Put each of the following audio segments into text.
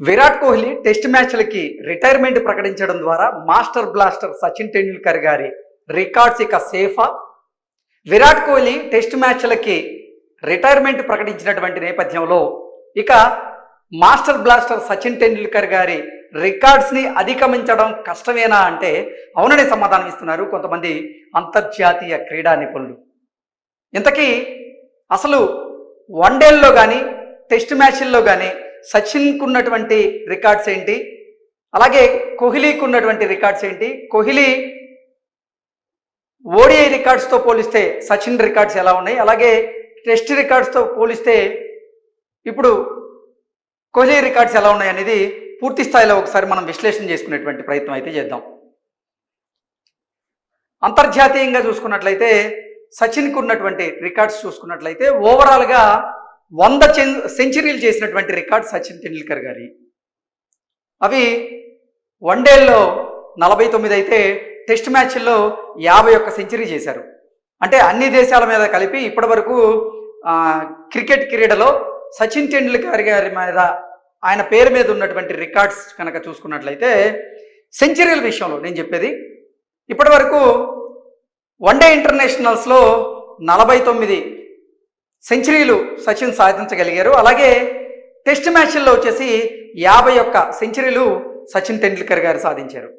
Virat Kohli test మ్యాచ్లకి retirement ప్రకటించడం ద్వారా మాస్టర్ బ్లాస్టర్ సచిన్ టెండూల్కర్ గారి రికార్డ్స్ ఇక సేఫా విరాట్ కోహ్లీ టెస్ట్ మ్యాచ్లకి రిటైర్మెంట్ ప్రకటించినటువంటి నేపథ్యంలో ఇక మాస్టర్ బ్లాస్టర్ సచిన్ టెండూల్కర్ గారి రికార్డ్స్ని అధిగమించడం కష్టమేనా అంటే అవునని సమాధానం ఇస్తున్నారు కొంతమంది అంతర్జాతీయ క్రీడా నిపుణులు. ఇంతకీ అసలు వన్డేల్లో కానీ టెస్ట్ మ్యాచ్ల్లో కానీ సచిన్కు ఉన్నటువంటి రికార్డ్స్ ఏంటి? అలాగే కోహ్లీకి ఉన్నటువంటి రికార్డ్స్ ఏంటి? కోహ్లీ ఓడిఐ రికార్డ్స్తో పోలిస్తే సచిన్ రికార్డ్స్ ఎలా ఉన్నాయి? అలాగే టెస్ట్ రికార్డ్స్తో పోలిస్తే ఇప్పుడు కోహ్లీ రికార్డ్స్ ఎలా ఉన్నాయి అనేది పూర్తి స్థాయిలో ఒకసారి మనం విశ్లేషణ చేసుకునేటువంటి ప్రయత్నం అయితే చేద్దాం. అంతర్జాతీయంగా చూసుకున్నట్లయితే సచిన్కు ఉన్నటువంటి రికార్డ్స్ చూసుకున్నట్లయితే ఓవరాల్గా వంద సెంచరీలు చేసినటువంటి రికార్డ్ సచిన్ టెండూల్కర్ గారి. అవి వన్డేల్లో నలభై తొమ్మిది అయితే టెస్ట్ మ్యాచ్ల్లో యాభై ఒక్క సెంచరీ చేశారు. అంటే అన్ని దేశాల మీద కలిపి ఇప్పటి వరకు క్రికెట్ క్రీడలో సచిన్ టెండూల్కర్ గారి మీద ఆయన పేరు మీద ఉన్నటువంటి రికార్డ్స్ కనుక చూసుకున్నట్లయితే సెంచరీల విషయంలో నేను చెప్పేది ఇప్పటి వరకు వన్డే ఇంటర్నేషనల్స్లో నలభై తొమ్మిది సెంచరీలు సచిన్ సాధించగలిగారు. అలాగే టెస్ట్ మ్యాచ్ల్లో వచ్చేసి యాభై ఒక్క సెంచరీలు సచిన్ టెండూల్కర్ గారు సాధించారు.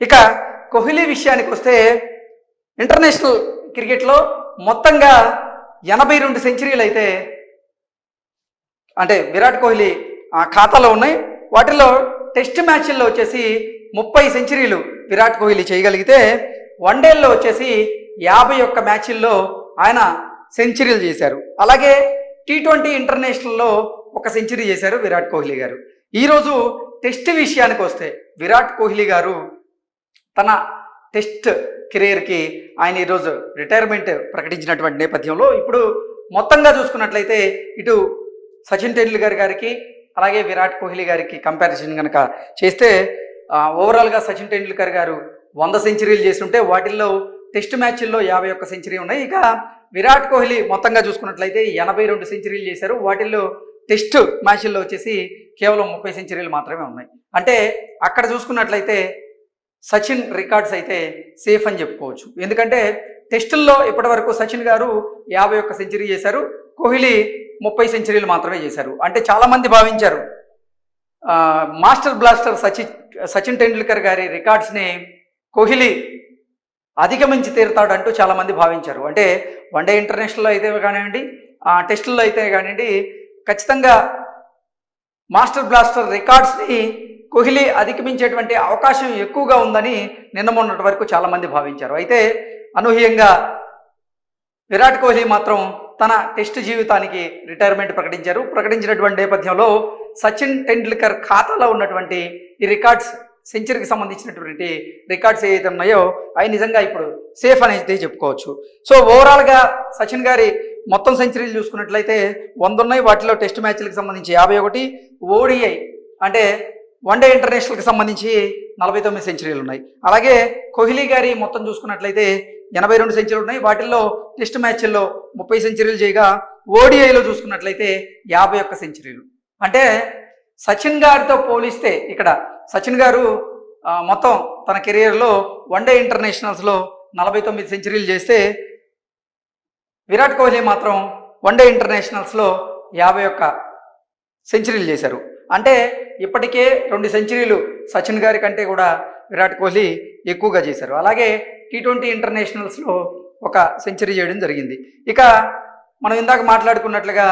ఇక కోహ్లీ విషయానికి వస్తే ఇంటర్నేషనల్ క్రికెట్లో మొత్తంగా ఎనభై రెండు సెంచరీలు అయితే అంటే విరాట్ కోహ్లీ ఆ ఖాతాలో ఉన్నాయి. వాటిలో టెస్ట్ మ్యాచ్ల్లో వచ్చేసి ముప్పై సెంచరీలు విరాట్ కోహ్లీ చేయగలిగితే వన్డేల్లో వచ్చేసి యాభై ఒక్క మ్యాచ్ల్లో ఆయన సెంచరీలు చేశారు. అలాగే టీ ట్వంటీ ఇంటర్నేషనల్లో ఒక సెంచరీ చేశారు విరాట్ కోహ్లీ గారు. ఈరోజు టెస్ట్ విషయానికి వస్తే విరాట్ కోహ్లీ గారు తన టెస్ట్ కెరీర్కి ఆయన ఈరోజు రిటైర్మెంట్ ప్రకటించినటువంటి నేపథ్యంలో ఇప్పుడు మొత్తంగా చూసుకున్నట్లయితే ఇటు సచిన్ టెండూల్కర్ గారికి అలాగే విరాట్ కోహ్లీ గారికి కంపారిజన్ కనుక చేస్తే ఓవరాల్గా సచిన్ టెండూల్కర్ గారు వంద సెంచరీలు చేస్తుంటే వాటిల్లో టెస్ట్ మ్యాచ్ల్లో యాభై ఒక్క సెంచరీ ఉన్నాయి. ఇక విరాట్ కోహ్లీ మొత్తంగా చూసుకున్నట్లయితే ఎనభై రెండు సెంచరీలు చేశారు. వాటిల్లో టెస్ట్ మ్యాచ్ల్లో వచ్చేసి కేవలం ముప్పై సెంచరీలు మాత్రమే ఉన్నాయి. అంటే అక్కడ చూసుకున్నట్లయితే సచిన్ రికార్డ్స్ అయితే సేఫ్ అని చెప్పుకోవచ్చు. ఎందుకంటే టెస్టుల్లో ఇప్పటివరకు సచిన్ గారు యాభై ఒక్క సెంచరీ చేశారు. కోహ్లీ ముప్పై సెంచరీలు మాత్రమే చేశారు. అంటే చాలామంది భావించారు. మాస్టర్ బ్లాస్టర్ సచిన్ సచిన్ టెండూల్కర్ గారి రికార్డ్స్ని కోహ్లీ అధిగమించి తీరుతాడు అంటూ చాలామంది భావించారు. అంటే వన్డే ఇంటర్నేషనల్లో అయితే కానివ్వండి ఆ, టెస్టుల్లో అయితే కానివ్వండి ఖచ్చితంగా మాస్టర్ బ్లాస్టర్ రికార్డ్స్ని కోహ్లీ అధిగమించేటువంటి అవకాశం ఎక్కువగా ఉందని నిన్న మొన్నటి వరకు చాలామంది భావించారు. అయితే అనూహ్యంగా విరాట్ కోహ్లీ మాత్రం తన టెస్ట్ జీవితానికి రిటైర్మెంట్ ప్రకటించారు. ప్రకటించినటువంటి నేపథ్యంలో సచిన్ టెండూల్కర్ ఖాతాలో ఉన్నటువంటి ఈ రికార్డ్స్ సెంచరీకి సంబంధించినటువంటి రికార్డ్స్ ఏవైతే ఉన్నాయో అవి నిజంగా ఇప్పుడు సేఫ్ అనేది చెప్పుకోవచ్చు. సో ఓవరాల్గా సచిన్ గారి మొత్తం సెంచరీలు చూసుకున్నట్లయితే వంద ఉన్నాయి వాటిలో టెస్ట్ మ్యాచ్లకు సంబంధించి యాభై ఒకటి ఓడిఐ అంటే వన్డే ఇంటర్నేషనల్కి సంబంధించి నలభై తొమ్మిది సెంచరీలు ఉన్నాయి. అలాగే కోహ్లీ గారి మొత్తం చూసుకున్నట్లయితే ఎనభై రెండు సెంచరీలు ఉన్నాయి. వాటిల్లో టెస్ట్ మ్యాచ్ల్లో ముప్పై సెంచరీలు చేయగా ఓడిఐలో చూసుకున్నట్లయితే యాభై ఒక్క సెంచరీలు. అంటే సచిన్ గారితో పోలిస్తే ఇక్కడ సచిన్ గారు మొత్తం తన కెరియర్లో వన్డే ఇంటర్నేషనల్స్లో నలభై తొమ్మిది సెంచరీలు చేస్తే విరాట్ కోహ్లీ మాత్రం వన్డే ఇంటర్నేషనల్స్లో యాభై ఒక్క సెంచరీలు చేశారు. అంటే ఇప్పటికే రెండు సెంచరీలు సచిన్ గారి కంటే కూడా విరాట్ కోహ్లీ ఎక్కువగా చేశారు. అలాగే టీ ట్వంటీ ఇంటర్నేషనల్స్లో ఒక సెంచరీ చేయడం జరిగింది. ఇక మనం ఇందాక మాట్లాడుకున్నట్లుగా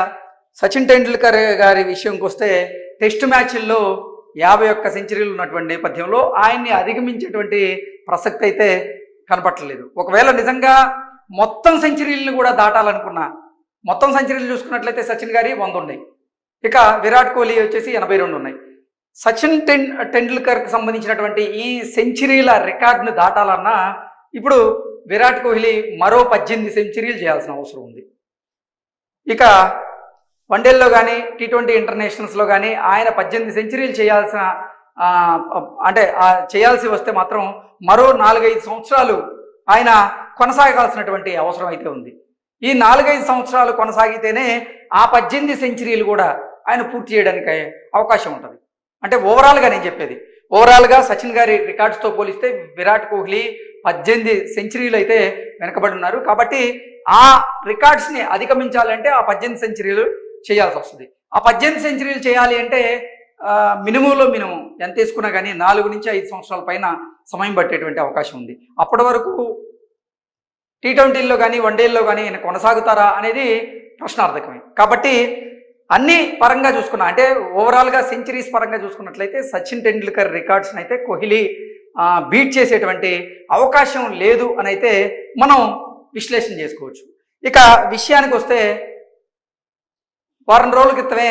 సచిన్ టెండూల్కర్ గారి విషయంకి వస్తే టెస్ట్ మ్యాచ్ల్లో యాభై ఒక్క సెంచరీలు ఉన్నటువంటి నేపథ్యంలో ఆయన్ని అధిగమించేటువంటి ప్రసక్తి అయితే కనపట్టలేదు. ఒకవేళ నిజంగా మొత్తం సెంచరీలను కూడా దాటాలనుకున్నా మొత్తం సెంచరీలు చూసుకున్నట్లయితే సచిన్ గారి వంద ఉన్నాయి. ఇక విరాట్ కోహ్లీ వచ్చేసి ఎనభై రెండు ఉన్నాయి. సచిన్ టెన్ టెండూల్కర్కి సంబంధించినటువంటి ఈ సెంచరీల రికార్డును దాటాలన్నా ఇప్పుడు విరాట్ కోహ్లీ మరో పద్దెనిమిది సెంచరీలు చేయాల్సిన అవసరం ఉంది. ఇక వన్డేల్లో కానీ టీ ట్వంటీ ఇంటర్నేషనల్స్లో కానీ ఆయన పద్దెనిమిది సెంచరీలు చేయాల్సిన అంటే చేయాల్సి వస్తే మాత్రం మరో నాలుగైదు సంవత్సరాలు ఆయన కొనసాగాల్సినటువంటి అవసరం అయితే ఉంది. ఈ నాలుగైదు సంవత్సరాలు కొనసాగితేనే ఆ పద్దెనిమిది సెంచరీలు కూడా ఆయన పూర్తి చేయడానికి అవకాశం ఉంటుంది. అంటే ఓవరాల్గా నేను చెప్పేది ఓవరాల్గా సచిన్ గారి రికార్డ్స్తో పోలిస్తే విరాట్ కోహ్లీ పద్దెనిమిది సెంచరీలు అయితే వెనకబడి ఉన్నారు. కాబట్టి ఆ రికార్డ్స్ని అధిగమించాలంటే ఆ పద్దెనిమిది సెంచరీలు చేయాల్సి వస్తుంది. ఆ పద్దెనిమిది సెంచరీలు చేయాలి అంటే మినిమంలో మినిమం ఎంత తీసుకున్నా కానీ నాలుగు నుంచి ఐదు సంవత్సరాల పైన సమయం పట్టేటువంటి అవకాశం ఉంది. అప్పటి వరకు టీ ట్వంటీల్లో కానీ వన్డేల్లో కానీ ఈయన కొనసాగుతారా అనేది ప్రశ్నార్థకమే. కాబట్టి అన్ని పరంగా చూసుకున్నా అంటే ఓవరాల్గా సెంచరీస్ పరంగా చూసుకున్నట్లయితే సచిన్ టెండూల్కర్ రికార్డ్స్ని అయితే కోహ్లీ బీట్ చేసేటువంటి అవకాశం లేదు అని అయితే మనం విశ్లేషణ చేసుకోవచ్చు. ఇక విషయానికి వస్తే వారం రోజుల క్రితమే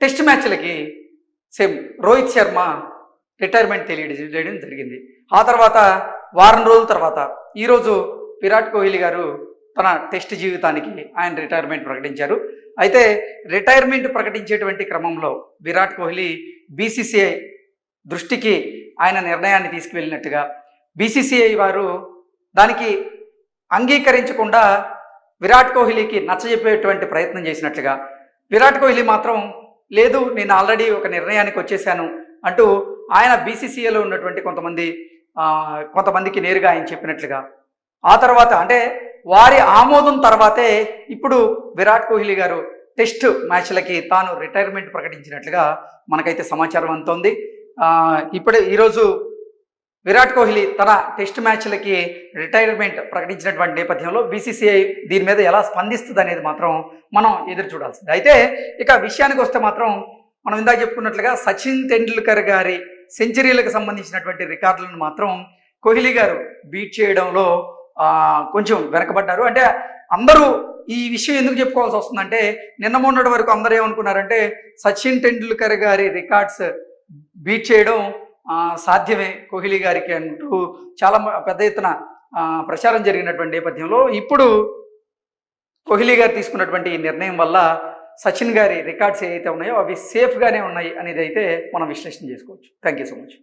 టెస్ట్ మ్యాచ్లకి సేమ్ రోహిత్ శర్మ రిటైర్మెంట్ తెలియజేయడం జరిగింది. ఆ తర్వాత వారం రోజుల తర్వాత ఈరోజు విరాట్ కోహ్లీ గారు తన టెస్ట్ జీవితానికి ఆయన రిటైర్మెంట్ ప్రకటించారు. అయితే రిటైర్మెంట్ ప్రకటించేటువంటి క్రమంలో విరాట్ కోహ్లీ బీసీసీఐ దృష్టికి ఆయన నిర్ణయాన్ని తీసుకువెళ్ళినట్టుగా బీసీసీఐ వారు దానికి అంగీకరించకుండా విరాట్ కోహ్లీకి నచ్చజెప్పేటువంటి ప్రయత్నం చేసినట్లుగా విరాట్ కోహ్లీ మాత్రం లేదు నేను ఆల్రెడీ ఒక నిర్ణయానికి వచ్చేసాను అంటూ ఆయన బీసీసీఏలో ఉన్నటువంటి కొంతమంది కొంతమందికి నేరుగా ఆయన చెప్పినట్లుగా. ఆ తర్వాత అంటే వారి ఆమోదం తర్వాతే ఇప్పుడు విరాట్ కోహ్లీ గారు టెస్ట్ మ్యాచ్లకి తాను రిటైర్మెంట్ ప్రకటించినట్లుగా మనకైతే సమాచారం అందుతోంది. ఇప్పుడు ఈరోజు విరాట్ కోహ్లీ తన టెస్ట్ మ్యాచ్లకి రిటైర్మెంట్ ప్రకటించినటువంటి నేపథ్యంలో బీసీసీఐ దీని మీద ఎలా స్పందిస్తుంది అనేది మాత్రం మనం ఎదురు చూడాల్సింది. అయితే ఇక విషయానికి వస్తే మాత్రం మనం ఇందాక చెప్పుకున్నట్లుగా సచిన్ టెండూల్కర్ గారి సెంచరీలకు సంబంధించినటువంటి రికార్డులను మాత్రం కోహ్లీ గారు బీట్ చేయడంలో కొంచెం వెనకబడ్డారు. అంటే అందరూ ఈ విషయం ఎందుకు చెప్పుకోవాల్సి వస్తుందంటే నిన్న మొన్నటి వరకు అందరూ ఏమనుకున్నారంటే సచిన్ టెండూల్కర్ గారి రికార్డ్స్ బీట్ చేయడం సాధ్యమే కోహ్లీ గారికి అంటూ చాలా పెద్ద ఎత్తున ప్రచారం జరిగినటువంటి నేపథ్యంలో ఇప్పుడు కోహ్లీ గారు తీసుకున్నటువంటి ఈ నిర్ణయం వల్ల సచిన్ గారి రికార్డ్స్ ఏవైతే ఉన్నాయో అవి సేఫ్గానే ఉన్నాయి అనేది అయితే మనం విశ్లేషణ చేసుకోవచ్చు. Thank you so much